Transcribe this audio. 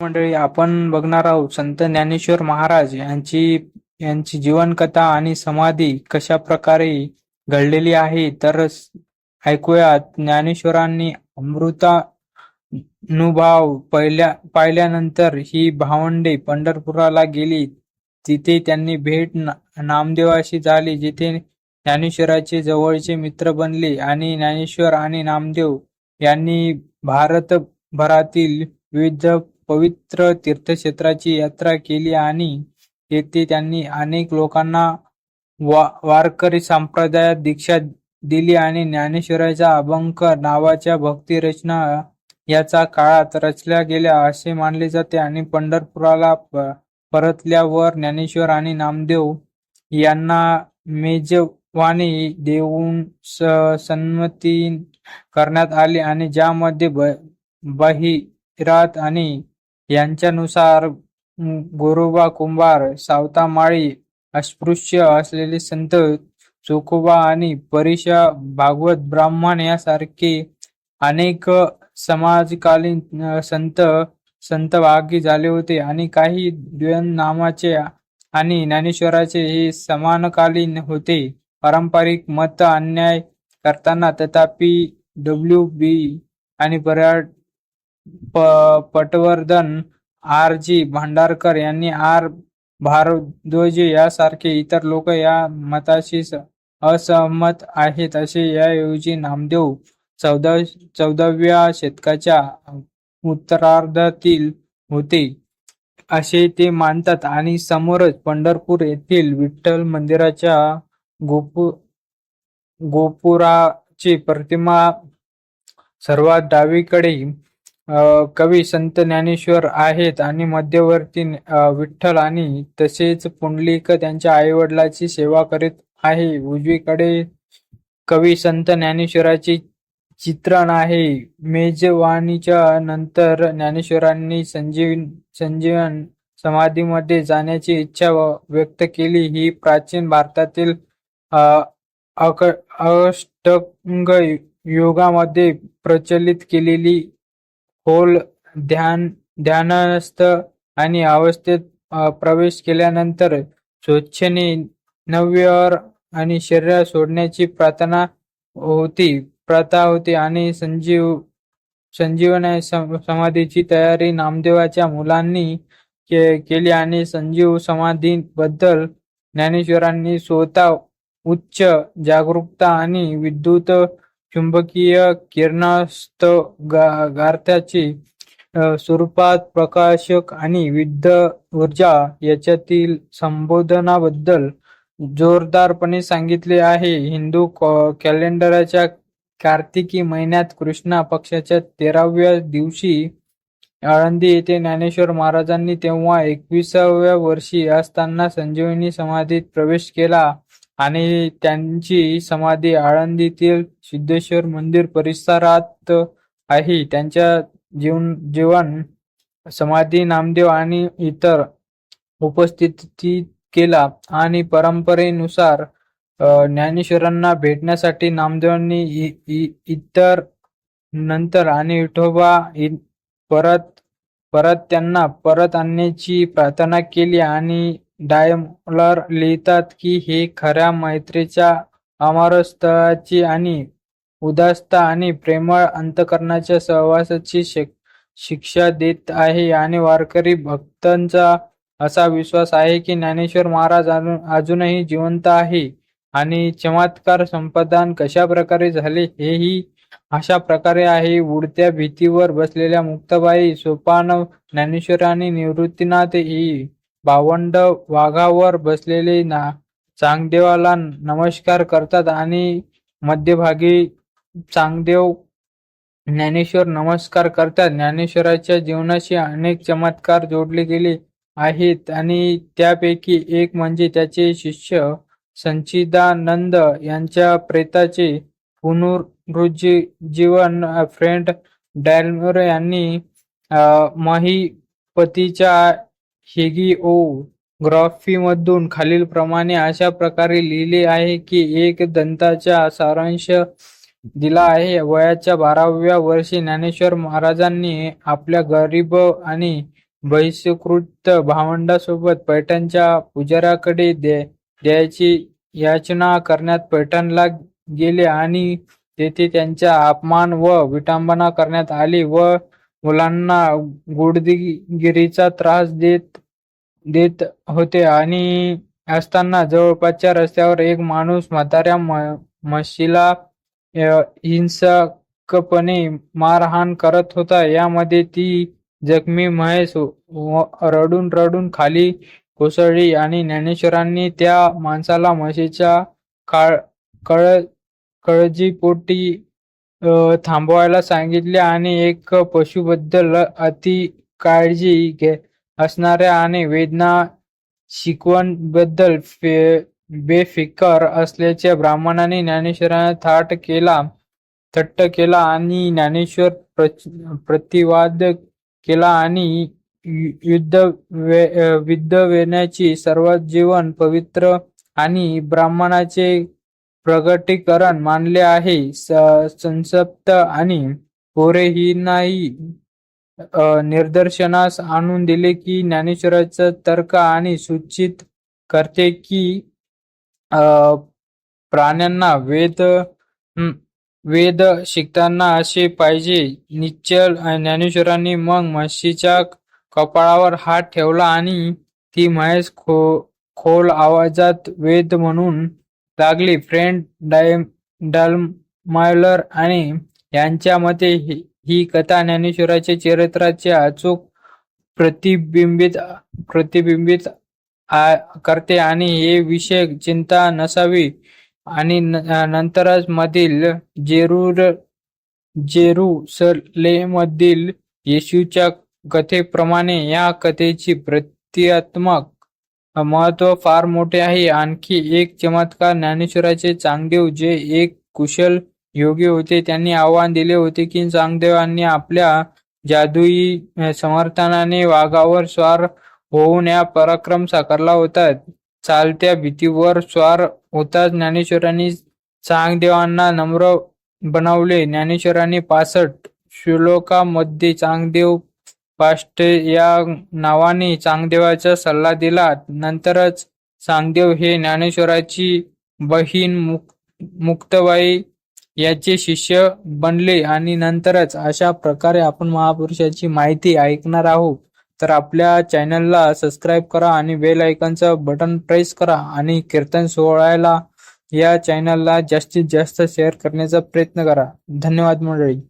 मंडळी आपण बघणार आहोत संत ज्ञानेश्वर महाराज यांची यांची जीवनकथा आणि समाधी कशा प्रकारे घडलेली आहे. तर ऐकूयात. ज्ञानेश्वरांनी अमृतानुभाव पहिल्या पाहिल्यानंतर ही भावंडे पंढरपुराला गेली. तिथे त्यांनी भेट नामदेवाशी झाली जिथे ज्ञानेश्वराचे जवळचे मित्र बनले आणि ज्ञानेश्वर आणि नामदेव यांनी भारतभरातील विविध पवित्र तीर्थक्षेत्राची यात्रा केली आणि येथे त्यांनी अनेक लोकांना वा वारकरी संप्रदायात दीक्षा दिली आणि ज्ञानेश्वराच्या अभंग नावाच्या भक्ती रचना याचा काळात रचल्या गेल्या असे मानले जाते आणि पंढरपुराला परतल्यावर ज्ञानेश्वर आणि नामदेव यांना मेजवानी देऊन स- संमती करण्यात आली आणि ज्यामध्ये ब- बहिरात आणि यांच्यानुसार गोरोबा कुंभार सावता माळी अस्पृश्य असलेले संत चोखोबा आणि परिषा भागवत ब्राह्मण यासारखे अनेक समाजकालीन संत संत भागी झाले होते आणि काही नामाचे आणि ज्ञानेश्वराचे हे समानकालीन होते. पारंपरिक मत अन्याय करताना तथापि डब्ल्यू बी आणि पर्या पटवर्धन आर जी भांडारकर यांनी आर भारद्वाज यासारखे इतर लोक या मताशी असहमत आहेत असे याऐवजी नामदेव चौदा चौदाव्या शतकाच्या उत्तरार्धातील होते. असे ते मानतात आणि समोरच पंढरपूर येथील विठ्ठल मंदिराच्या गोपु गोपुराची प्रतिमा सर्वात डावीकडे कवी संत ज्ञानेश्वर आहेत आणि मध्यवर्ती विठ्ठल आणि तसेच पुंडलिक त्यांच्या आईवडिलाची सेवा करीत आहे. उजवीकडे कवी संत ज्ञानेश्वराचे चित्रण आहे. मेजवानीच्या नंतर ज्ञानेश्वरांनी संजीवन संजीवन समाधीमध्ये जाण्याची इच्छा व्यक्त केली. ही प्राचीन भारतातील अष्टंग अक प्रचलित केलेली खोल ध्यान ध्यानस्थ आणि अवस्थेत प्रवेश केल्यानंतर स्वच्छने नव्यर आणि शरीर सोडण्याची प्रार्थना होती. प्रथा होती आणि संजीव संजीवन समाधीची तयारी नामदेवाच्या मुलांनी के, केली आणि संजीव समाधी बद्दल ज्ञानेश्वरांनी स्वतः उच्च जागरूकता आणि विद्युत चुंबकीय किरणास्त गा- गारत्याची स्वरूपात प्रकाशक आणि विद्युत ऊर्जा याच्यातील संबोधनाबद्दल जोरदारपणे सांगितले आहे. हिंदू कॉ- कॅलेंडरच्या कार्तिकी महिन्यात कृष्णा पक्षाच्या तेराव्या दिवशी आळंदी येथे ज्ञानेश्वर महाराजांनी तेव्हा एकविसाव्या वर्षी असताना संजीवनी समाधीत प्रवेश केला. आणि त्यांची समाधी आळंदीतील सिद्धेश्वर मंदिर परिसरात आहे. त्यांच्या जीवन जीवन समाधी नामदेव आणि इतर उपस्थितीत केला आणि परंपरेनुसार ज्ञानेश्वरांना भेटण्यासाठी नामदेवांनी इ- इ- इतर नंतर आणि विठोबा इ- परत परत त्यांना परत आणण्याची प्रार्थना केली आणि डायमलर लिहितात की हे खऱ्या मैत्रीच्या अमरस्थळाची आणि उदासता आणि प्रेमळ अंतकरणाच्या सहवासाची शिक- शिक्षा देत आहे. आणि वारकरी भक्तांचा असा विश्वास आहे की ज्ञानेश्वर महाराज अजून अजूनही जिवंत आहे. आणि चमत्कार संपादन कशा प्रकारे झाले हेही अशा प्रकारे आहे. उडत्या भीतीवर बसलेल्या मुक्ताबाई सोपान ज्ञानेश्वर आणि निवृत्तीनाथ ही भावंड वाघावर बसलेले ना चांगदेवाला नमस्कार करतात आणि मध्यभागी चांगदेव ज्ञानेश्वर नमस्कार करतात. ज्ञानेश्वराच्या जीवनाशी अनेक चमत्कार जोडले गेले आहेत आणि त्यापैकी एक म्हणजे त्याचे शिष्य संचिदानंद यांच्या प्रेताचे पुनरुज्जीवन फ्रेंड डॅलमोर यांनी महिपतीच्या हेगिओग्राफीमधून खालीलप्रमाणे अशा प्रकारे लिहिले आहे की एक दंताचा सारांश दिला आहे. वयाच्या बाराव्या वर्षी ज्ञानेश्वर महाराजांनी आपल्या गरीब आणि बहिष्कृत भावंडासोबत पैठणच्या पुजाऱ्याकडे दे द्यायची याचना करण्यात पैठणला गेले आणि तेथे त्यांचा अपमान व विटंबना करण्यात आली व मुलांना गुडगिरीचा त्रास देत देत होते आणि असताना जवळपासच्या रस्त्यावर एक माणूस म्हाताऱ्या म- म्हशीला हिंसकपणे मारहाण करत होता. यामध्ये ती जखमी म्हैस रडून रडून खाली कोसळली आणि ज्ञानेश्वरांनी त्या माणसाला म्हशीच्या काळ कळ कळजीपोटी थांबवायला सांगितले आणि एक पशुबद्दल अति काळजी घे असणाऱ्या आणि वेदना शिकवणबद्दल फे बेफिकर असल्याच्या ब्राह्मणाने ज्ञानेश्वरांना थाट केला थट्ट केला आणि ज्ञानेश्वर प्रतिवाद केला आणि यु- युद्ध वे- अ, विद्धवेण्याची सर्व जीवन पवित्र आणि ब्राह्मणाचे प्रगटीकरण मानले आहे. संसप्त आणि पोरेहींनाही निर्दर्शनास निदर्शनास आणून दिले की ज्ञानेश्वराचा तर्क आणि सूचित करते की प्राण्यांना वेद वेद शिकताना असे पाहिजे. निश्चल ज्ञानेश्वरांनी मग म्हशीच्या कपाळावर हात ठेवला आणि ती म्हैस खो खोल आवाजात वेद म्हणून लागली फ्रेंड डायम डलमायलर आणि यांच्या मते ही ही कथा ज्ञानेश्वराच्या चरित्राचे अचूक प्रतिबिंबित प्रतिबिंबित आ- करते आणि हे विषय चिंता नसावी आणि न- नंतरच मधील जेरूर जेरुसलेमधील येशूच्या कथेप्रमाणे या कथेची प्रतीकात्मक महत्त्व फार मोठे आहे. आणखी एक चमत्कार ज्ञानेश्वराचे चांगदेव जे एक कुशल योगी होते. त्यांनी आव्हान दिले होते की चांगदेवांनी आपल्या जादुई समर्थनाने वाघावर स्वार होऊन या पराक्रम साकारला होता. चालत्या भीतीवर स्वार होताच ज्ञानेश्वरांनी चांगदेवांना नम्र बनवले. ज्ञानेश्वरांनी पासष्ट श्लोकामध्ये चांगदेव पाष्टे या नावाने चांगदेवाचा सल्ला दिला. नंतरच चांगदेव हे ज्ञानेश्वराची बहीण मुक मुक्ताबाई याचे शिष्य बनले आणि नंतरच अशा प्रकारे आपण महापुरुषाची माहिती ऐकणार आहोत. तर आपल्या चॅनलला सबस्क्राईब करा आणि बेल आयकनचं बटन प्रेस करा आणि कीर्तन सोहळ्याला या चॅनलला जास्तीत जास्त शेअर करण्याचा प्रयत्न करा. धन्यवाद मंडळी.